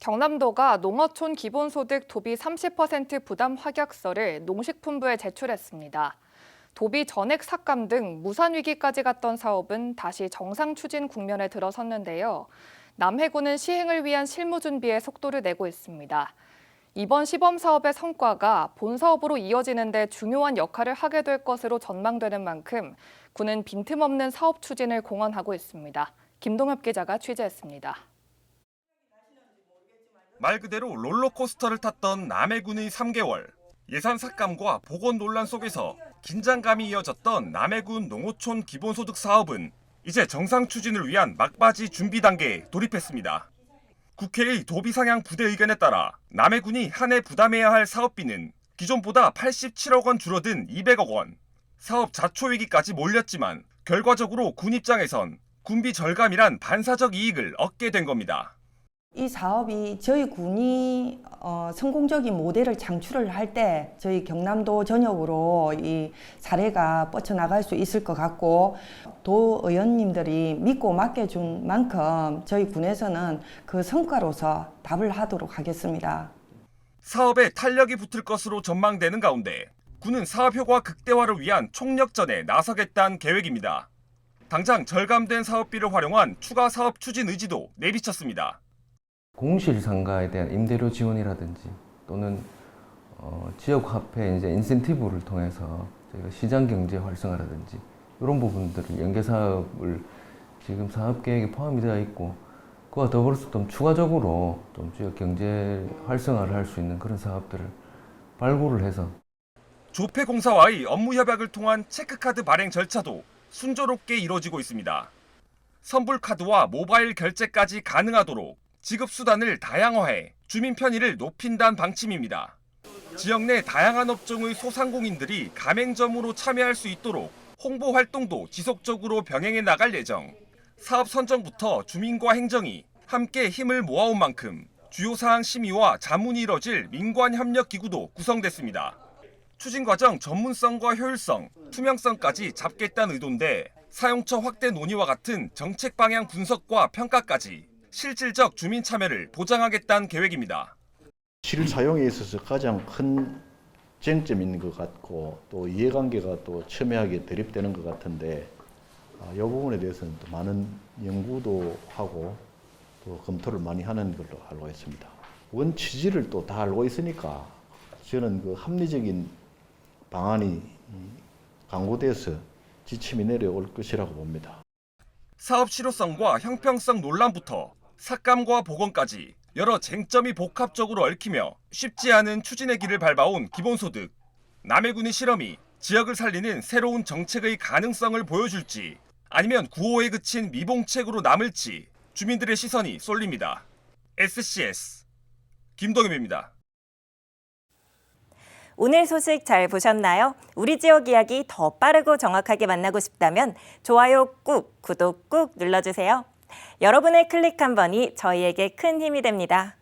경남도가 농어촌 기본소득 도비 30% 부담 확약서를 농식품부에 제출했습니다. 도비 전액 삭감 등 무산 위기까지 갔던 사업은 다시 정상 추진 국면에 들어섰는데요. 남해군은 시행을 위한 실무 준비에 속도를 내고 있습니다. 이번 시범 사업의 성과가 본 사업으로 이어지는 데 중요한 역할을 하게 될 것으로 전망되는 만큼 군은 빈틈없는 사업 추진을 공언하고 있습니다. 김동엽 기자가 취재했습니다. 말 그대로 롤러코스터를 탔던 남해군의 3개월. 예산 삭감과 보건 논란 속에서 긴장감이 이어졌던 남해군 농어촌 기본소득 사업은 이제 정상 추진을 위한 막바지 준비 단계에 돌입했습니다. 국회의 도비 상향 부대 의견에 따라 남해군이 한 해 부담해야 할 사업비는 기존보다 87억 원 줄어든 200억 원. 사업 자초 위기까지 몰렸지만 결과적으로 군 입장에선 군비 절감이란 반사적 이익을 얻게 된 겁니다. 이 사업이 저희 군이 어, 성공적인 모델을 창출을 할 때 저희 경남도 전역으로 이 사례가 뻗쳐나갈 수 있을 것 같고 도 의원님들이 믿고 맡겨준 만큼 저희 군에서는 그 성과로서 답을 하도록 하겠습니다. 사업에 탄력이 붙을 것으로 전망되는 가운데 군은 사업 효과 극대화를 위한 총력전에 나서겠다는 계획입니다. 당장 절감된 사업비를 활용한 추가 사업 추진 의지도 내비쳤습니다. 공실 상가에 대한 임대료 지원이라든지 또는 어, 지역 화폐 이제 인센티브를 통해서 저희가 시장 경제 활성화라든지 이런 부분들을 연계 사업을 지금 사업 계획에 포함이 되어 있고 그와 더불어서 좀 추가적으로 좀 지역 경제 활성화를 할 수 있는 그런 사업들을 발굴을 해서 조폐공사와의 업무 협약을 통한 체크카드 발행 절차도 순조롭게 이루어지고 있습니다. 선불카드와 모바일 결제까지 가능하도록 지급 수단을 다양화해 주민 편의를 높인다는 방침입니다. 지역 내 다양한 업종의 소상공인들이 가맹점으로 참여할 수 있도록 홍보 활동도 지속적으로 병행해 나갈 예정. 사업 선정부터 주민과 행정이 함께 힘을 모아온 만큼 주요 사항 심의와 자문이 이뤄질 민관 협력 기구도 구성됐습니다. 추진 과정 전문성과 효율성, 투명성까지 잡겠다는 의도인데 사용처 확대 논의와 같은 정책 방향 분석과 평가까지 실질적 주민 참여를 보장하겠다는 계획입니다. 실사용에 있어서 가장 큰 있는 것 같고 또 이해관계가 또 첨예하게 대립되는 것 같은데 아, 이 부분에 대해서는 또 많은 연구도 하고 또 검토를 많이 하는 걸로 알고 있습니다. 원 취지를 또 다 알고 있으니까 저는 그 합리적인 방안이 음, 강구돼서 지침이 내려올 것이라고 봅니다. 사업 실효성과 형평성 논란부터 삭감과 보건까지 여러 쟁점이 복합적으로 얽히며 쉽지 않은 추진의 길을 밟아온 기본소득. 남해군의 실험이 지역을 살리는 새로운 정책의 가능성을 보여줄지 아니면 구호에 그친 미봉책으로 남을지 주민들의 시선이 쏠립니다. SCS 김동엽입니다. 오늘 소식 잘 보셨나요? 우리 지역 이야기 더 빠르고 정확하게 만나고 싶다면 좋아요 꾹, 구독 꾹 눌러주세요. 여러분의 클릭 한 번이 저희에게 큰 힘이 됩니다.